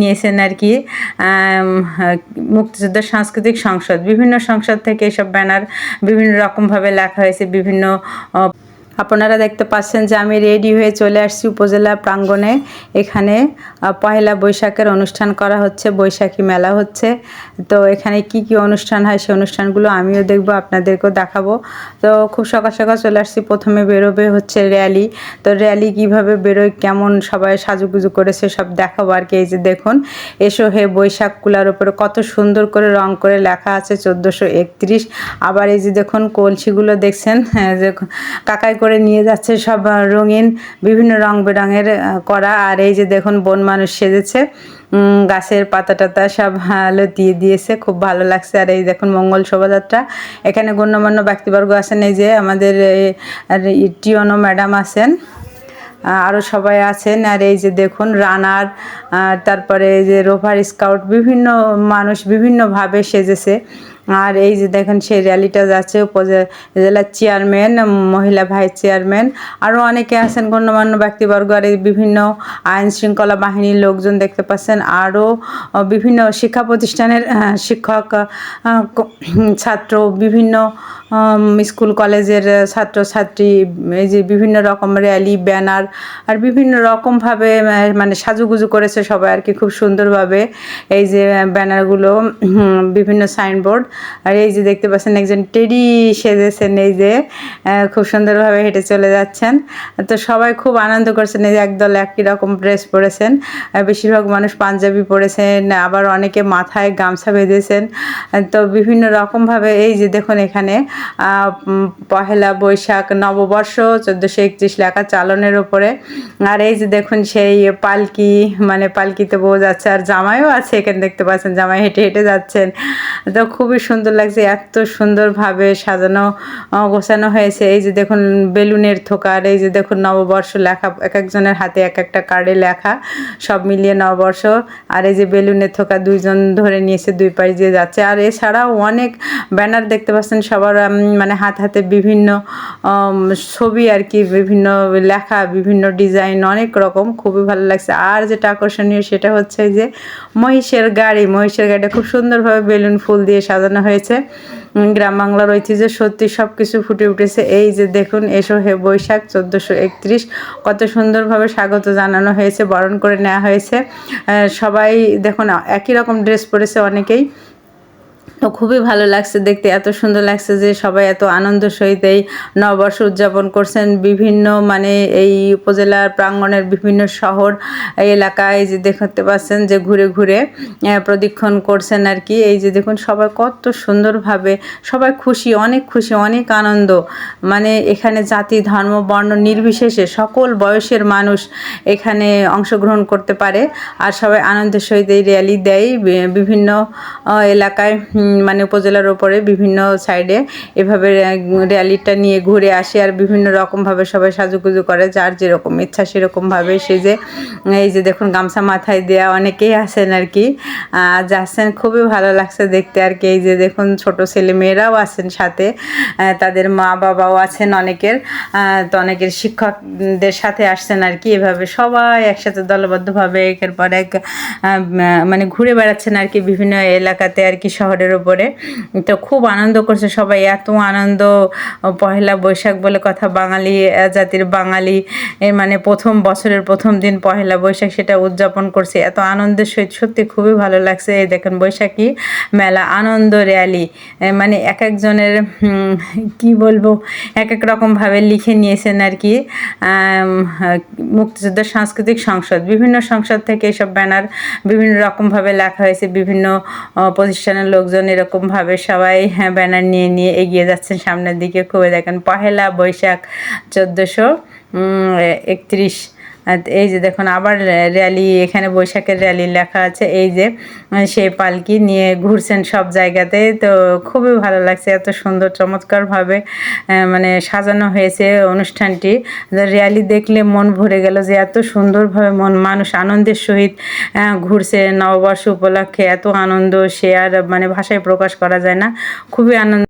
নিয়েছেন আর কি মুক্তিযোদ্ধা সাংস্কৃতিক সংসদ। বিভিন্ন সংসদ থেকে এসব ব্যানার বিভিন্ন রকমভাবে লেখা হয়েছে, বিভিন্ন আপনারা দেখতে পাচ্ছেন যে আমি রেডি হয়ে চলে আসছি উপজেলা প্রাঙ্গণে। এখানে পহেলা বৈশাখের অনুষ্ঠান করা হচ্ছে বৈশাখী মেলা হচ্ছে। তো এখানে কি কি অনুষ্ঠান হয় সেই অনুষ্ঠানগুলো আমিও দেখব আপনাদেরকেও দেখাবো। তো খুব সকাল সকাল চলে আসছি প্রথমে বেরোবে হচ্ছে র্যালি। তো র্যালি কীভাবে বেরোয় কেমন সবাই সাজুগুজু করেছে সব দেখাবো আর কি। এই যে দেখুন এসো হে বৈশাখ কুলার উপরে কত সুন্দর করে রং করে লেখা আছে চোদ্দোশো একত্রিশ। আবার এই যে দেখুন কলসিগুলো দেখছেন হ্যাঁ, যে কাকাই করে নিয়ে যাচ্ছে সব রঙিন বিভিন্ন রং বেরঙের করা। আর এই যে দেখুন বন মানুষ সেজেছে। গাছের পাতা টাতা সব ভালো দিয়ে দিয়েছে, খুব ভালো লাগছে। আর এই দেখুন মঙ্গল শোভাযাত্রা। এখানে গণ্যমান্য ব্যক্তিবর্গ আছেন, এই যে আমাদের টিওনো ম্যাডাম আছেন আরও সবাই আছেন। আর এই যে দেখুন রানার তারপরে এই যে রোভার স্কাউট, বিভিন্ন মানুষ বিভিন্নভাবে সেজেছে। আর এই যে দেখেন, সেই র্যালিটা যাচ্ছে উপজেলার চেয়ারম্যান মহিলা ভাইস চেয়ারম্যান আরও অনেকে আছেন, গণ্যমান্য ব্যক্তিবর্গ আর এই বিভিন্ন আইন শৃঙ্খলা বাহিনীর লোকজন দেখতে পাচ্ছেন আরও বিভিন্ন শিক্ষা প্রতিষ্ঠানের শিক্ষক ছাত্র, বিভিন্ন স্কুল, কলেজের ছাত্রছাত্রী, এই যে বিভিন্ন রকম র্যালি ব্যানার আর বিভিন্ন রকমভাবে মানে সাজুগুজু করেছে সবাই আর কি, খুব সুন্দরভাবে এই যে ব্যানারগুলো বিভিন্ন সাইনবোর্ড আর এই যে দেখতে পাচ্ছেন একজন টেডি সেজেছেন, এই যে খুব সুন্দরভাবে হেঁটে চলে যাচ্ছেন। তো সবাই খুব আনন্দ করছেন, এই যে একদল একই রকম ড্রেস পরেছেন। বেশিরভাগ মানুষ পাঞ্জাবি পরেছেন, আবার অনেকে মাথায় গামছা বেঁধেছেন। তো বিভিন্ন রকমভাবে এই যে দেখুন এখানে পহেলা বৈশাখ, নববর্ষ, চোদ্দোশো একত্রিশ লেখা চালনের ওপরে আর এই যে দেখুন সেই পালকি মানে পালকিতে বউ যাচ্ছে, আর জামাইও আছে এখানে দেখতে পাচ্ছেন, জামাই হেঁটে হেঁটে যাচ্ছেন। তো খুবই সুন্দর লাগছে, এত সুন্দরভাবে সাজানো গোছানো হয়েছে। এই যে দেখুন, বেলুনের থোকার এই যে দেখুন, নববর্ষ লেখা, এক একজনের হাতে এক একটা কার্ডে লেখা, সব মিলিয়ে নববর্ষ। আর এই যে বেলুনের থোকা দুইজন ধরে নিয়েছে, দুই পাশ দিয়ে যাচ্ছে। আর এছাড়াও অনেক ব্যানার দেখতে পাচ্ছেন, সবার মানে হাত হাতে বিভিন্ন ছবি আর কি, বিভিন্ন লেখা, বিভিন্ন ডিজাইন, অনেক রকম, খুবই ভালো লাগছে। আর যেটা আকর্ষণীয় সেটা হচ্ছে যে মহিষের গাড়ি, মহিষের গাড়িটা খুব সুন্দরভাবে বেলুন ফুল দিয়ে সাজানো হয়েছে। উম, গ্রাম বাংলার ঐতিহ্য সত্যি সব কিছু ফুটে উঠেছে। এই যে দেখুন এসো হে বৈশাখ চোদ্দোশো একত্রিশ। কত সুন্দরভাবে স্বাগত জানানো হয়েছে বরণ করে নেওয়া হয়েছে। সবাই দেখুন একই রকম ড্রেস পরেছে অনেকেই। তো খুবই ভালো লাগছে দেখতে। এত সুন্দর লাগছে যে সবাই এত আনন্দ সহিত এই নববর্ষ উদযাপন করছেন। বিভিন্ন মানে এই উপজেলার প্রাঙ্গণের বিভিন্ন শহর এলাকায় যে দেখতে পাচ্ছেন যে ঘুরে ঘুরে প্রদক্ষিণ করছেন আর কি। এই যে দেখুন সবাই কত সুন্দরভাবে, সবাই খুশি, অনেক খুশি, অনেক আনন্দ। মানে এখানে জাতি, ধর্ম, বর্ণ নির্বিশেষে সকল বয়সের মানুষ এখানে অংশগ্রহণ করতে পারে। আর সবাই আনন্দের সহিত এই র্যালি দেয় বিভিন্ন এলাকায় মানে উপজেলার ওপরে বিভিন্ন সাইডে এভাবে র্যালিটা নিয়ে ঘুরে আসে আর বিভিন্ন রকমভাবে সবাই সাজুগুজু করে। যার যেরকম ইচ্ছা সেরকমভাবে সেজে, এই যে দেখুন গামছা মাথায় দেয়া অনেকেই আছেন আর কি। যাচ্ছেন, খুবই ভালো লাগছে দেখতে আর কি। এই যে দেখুন ছোট ছেলে মেয়েরাও আছেন সাথে। তাদের মা বাবাও আছেন অনেকের। তো অনেকের শিক্ষকদের সাথে আসছেন আর কি এভাবে। সবাই একসাথে দলবদ্ধভাবে একের পর এক মানে ঘুরে বেড়াচ্ছেন আর কি বিভিন্ন এলাকাতে আর কি, শহরের উপরে। তো খুব আনন্দ করছে সবাই এত আনন্দ পহেলা বৈশাখ বলে কথা বাঙালি জাতির বাঙালি মানে প্রথম বছরের প্রথম দিন পহেলা বৈশাখ সেটা উদযাপন করছে। এত আনন্দের সহিত সত্যি খুবই ভালো লাগছে। এই দেখেন বৈশাখী মেলা আনন্দ র্যালি মানে এক একজনের কি বলব এক এক রকমভাবে লিখে নিয়েছেন আর কি আম, মুক্তিযোদ্ধা সাংস্কৃতিক সংসদ। বিভিন্ন সংসদ থেকে এসব ব্যানার বিভিন্ন রকমভাবে লেখা হয়েছে। বিভিন্ন প্রতিষ্ঠানের লোকজন এরকমভাবে সবাই হ্যাঁ ব্যানার নিয়ে নিয়ে এগিয়ে যাচ্ছেন সামনের দিকে। খুবই দেখেন, পহেলা বৈশাখ চোদ্দোশো একত্রিশ এই যে দেখুন, আবার র্যালি, এখানে বৈশাখের র্যালি লেখা আছে। এই যে সেই পালকি নিয়ে ঘুরছেন সব জায়গাতে। তো খুবই ভালো লাগছে, এত সুন্দর, চমৎকারভাবে মানে সাজানো হয়েছে অনুষ্ঠানটি। র্যালি দেখলে মন ভরে গেল যে এত সুন্দরভাবে মন, মানুষ আনন্দের সহিত ঘুরছে নববর্ষ উপলক্ষে। এত আনন্দ, সে আর মানে ভাষায় প্রকাশ করা যায় না। খুবই আনন্দ